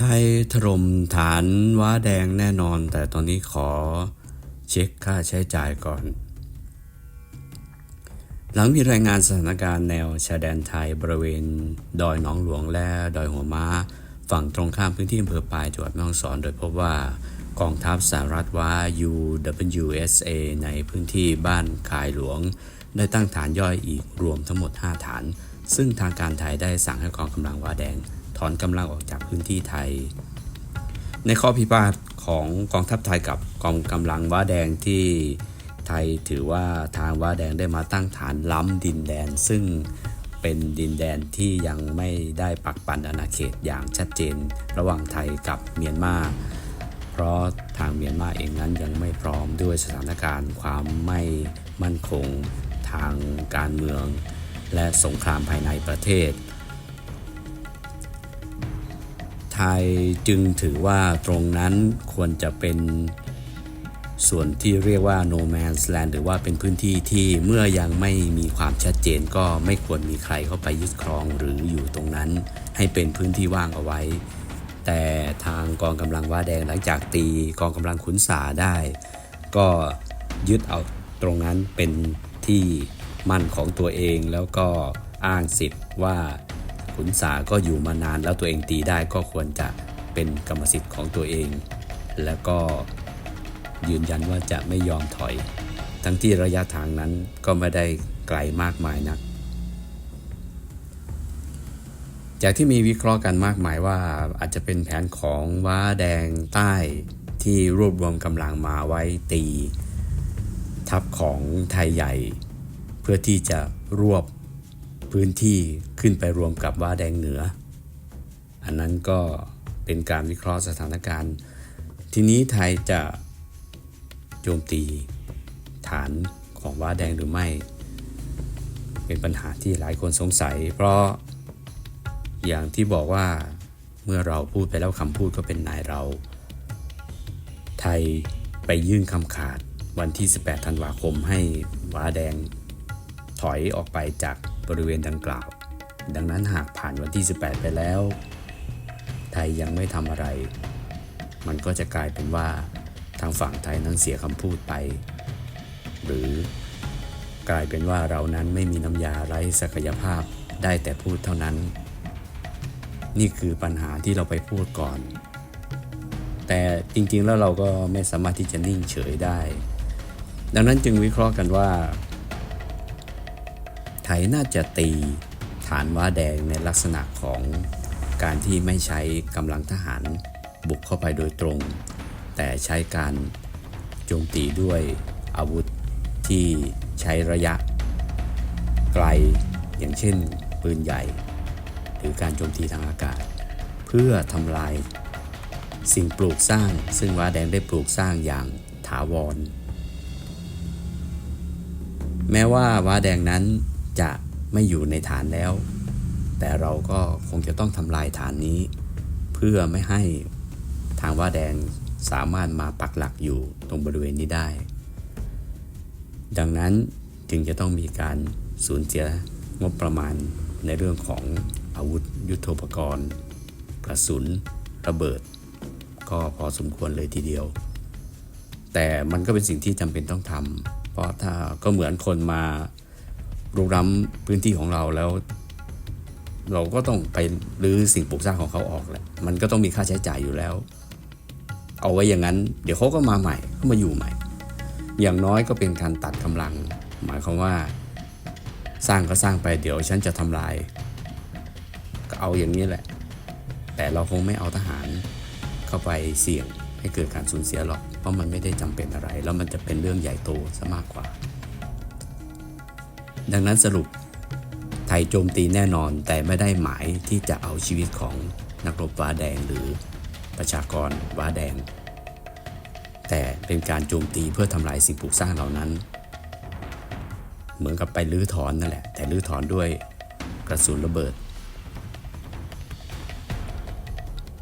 ไทยถล่มฐานว้าแดงแน่นอน แต่ตอนนี้ขอเช็คค่าใช้จ่ายก่อน หลังมีรายงานสถานการณ์แนวชายแดนไทยบริเวณ ดอยหนองหลวงและดอยหัวม้า ฝั่งตรงข้ามพื้นที่อำเภอปายจังหวัดแม่ฮ่องสอน โดยพบว่ากองทัพสหรัฐว่า UWSA ในพื้นที่บ้านคายหลวง ได้ตั้งฐานย่อยอีกรวมทั้งหมด 5 ฐาน ซึ่งทางการไทยได้สั่งให้กองกำลังวาแดง ถอนกำลังออกจากพื้นที่ไทย ในข้อพิพาทของกองทัพไทยกับกองกำลังว้าแดงที่ไทยถือว่าทางว้าแดงได้มาตั้งฐานล้ำดินแดน ซึ่งเป็นดินแดนที่ยังไม่ได้ปักปันอาณาเขตอย่างชัดเจน ระหว่างไทยกับเมียนมาเพราะทางเมียนมาเองนั้นยังไม่พร้อมด้วยสถานการณ์ความไม่มั่นคงทางการเมือง และสงครามภายในประเทศ ทยจึงถือว่าตรงนั้นควรจะเป็นส่วนที่เรียกว่า no man's land หรือว่าเป็นพื้นที่ที่เมื่อยังไม่มีความชัดเจนก็ไม่ควรมีใครเข้าไปยึดครองหรืออยู่ตรงนั้น ให้เป็นพื้นที่ว่างเอาไว้ แต่ทางกองกำลังว้าแดงหลังจากตีกองกำลังขุนสาได้ ก็ยึดเอาตรงนั้นเป็นที่มั่นของตัวเองแล้วก็อ้างสิทธิ์ว่า ขุนสาก็อยู่มานานแล้วตัวเองตีได้ก็ควรจะเป็นกรรมสิทธิ์ของตัวเอง แล้วก็ยืนยันว่าจะไม่ยอมถอย ทั้งที่ระยะทางนั้นก็ไม่ได้ไกลมากมายนัก จากที่มีวิเคราะห์กันมากมายว่าอาจจะเป็นแผนของว้าแดงใต้ที่รวบรวมกำลังมาไว้ตี ทัพของไทยใหญ่ เพื่อที่จะรวบ พื้นที่ขึ้นไปรวมกับว้าแดงเหนือ อันนั้นก็เป็นการวิเคราะห์สถานการณ์ ทีนี้ไทยจะโจมตีฐานของว้าแดงหรือไม่ เป็นปัญหาที่หลายคนสงสัย เพราะอย่างที่บอกว่าเมื่อเราพูดไปแล้วคำพูดก็เป็นนายเรา ไทยไปยื่นคำขาดวันที่ 18 ธันวาคมให้ว้าแดงถอยออกไปจาก บริเวณดังกล่าว ดังนั้นหากผ่านวันที่ 18 ไปแล้ว ไทยยังไม่ทำอะไร มันก็จะกลายเป็นว่าทางฝั่งไทยนั้นเสียคำพูดไป หรือกลายเป็นว่าเรานั้นไม่มีน้ำยาไร้ศักยภาพได้แต่พูดเท่านั้น นี่คือปัญหาที่เราไปพูดก่อน แต่จริงๆแล้วเราก็ไม่สามารถที่จะนิ่งเฉยได้ ดังนั้นจึงวิเคราะห์กันว่า ทยน่าจะตีฐานว้าแดงในลักษณะของการที่ไม่ใช้กำลังทหารบุกเข้าไปโดยตรง แต่ใช้การโจมตีด้วยอาวุธที่ใช้ระยะ ไกลอย่างเช่นปืนใหญ่ หรือการโจมตีทางอากาศ เพื่อทำลาย สิ่งปลูกสร้าง ซึ่งว้าแดงได้ปลูกสร้างอย่างถาวร แม้ว่าว้าแดงนั้น จะไม่อยู่ในฐานแล้ว แต่เราก็คงจะต้องทำลายฐานนี้ เพื่อไม่ให้ทางว้าแดงสามารถมาปักหลักอยู่ตรงบริเวณนี้ได้ ดังนั้นจึงจะต้องมีการสูญเสียงบประมาณในเรื่องของอาวุธยุโทโธปกรณ์ กระสุน ระเบิด ก็พอสมควรเลยทีเดียว แต่มันก็เป็นสิ่งที่จำเป็นต้องทำเพราะถ้าก็เหมือนคนมา รุกร้ำพื้นที่ของเราแล้ว เราก็ต้องไปรื้อสิ่งปลูกสร้างของเขาออกแหละมันก็ต้องมีค่าใช้จ่ายอยู่แล้ว เอาไว้อย่างนั้น เดี๋ยวเขาก็มาใหม่ก็มาอยู่ใหม่ อย่างน้อยก็เป็นการตัดกำลัง หมายความว่า สร้างก็สร้างไปเดี๋ยวฉันจะทำลาย ก็เอาอย่างนี้แหละ แต่เราคงไม่เอาทหารเข้าไปเสี่ยงให้เกิดการสูญเสียหรอก เพราะมันไม่ได้จำเป็นอะไร แล้วมันจะเป็นเรื่องใหญ่โตซะมากกว่า ดังนั้นสรุปไทยโจมตีแน่นอนแต่ไม่ได้หมายที่จะเอาชีวิตของนักรบว้าแดงหรือประชากรว้าแดง แต่เป็นการโจมตีเพื่อทำลายสิ่งปลูกสร้างเหล่านั้น เหมือนกับไปลื้อถอนนั่นแหละ แต่ลื้อถอนด้วยกระสุนระเบิด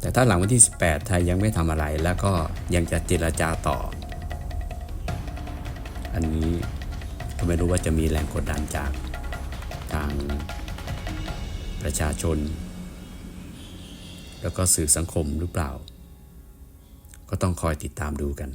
แต่ถ้าหลังวันที่ 18 ไทยยังไม่ทำอะไรแล้วก็ยังจะเจรจาต่อ อันนี้ ก็ไม่รู้ว่าจะมีแรงกดดันจากทางประชาชน แล้วก็สื่อสังคมหรือเปล่า ก็ต้องคอยติดตามดูกัน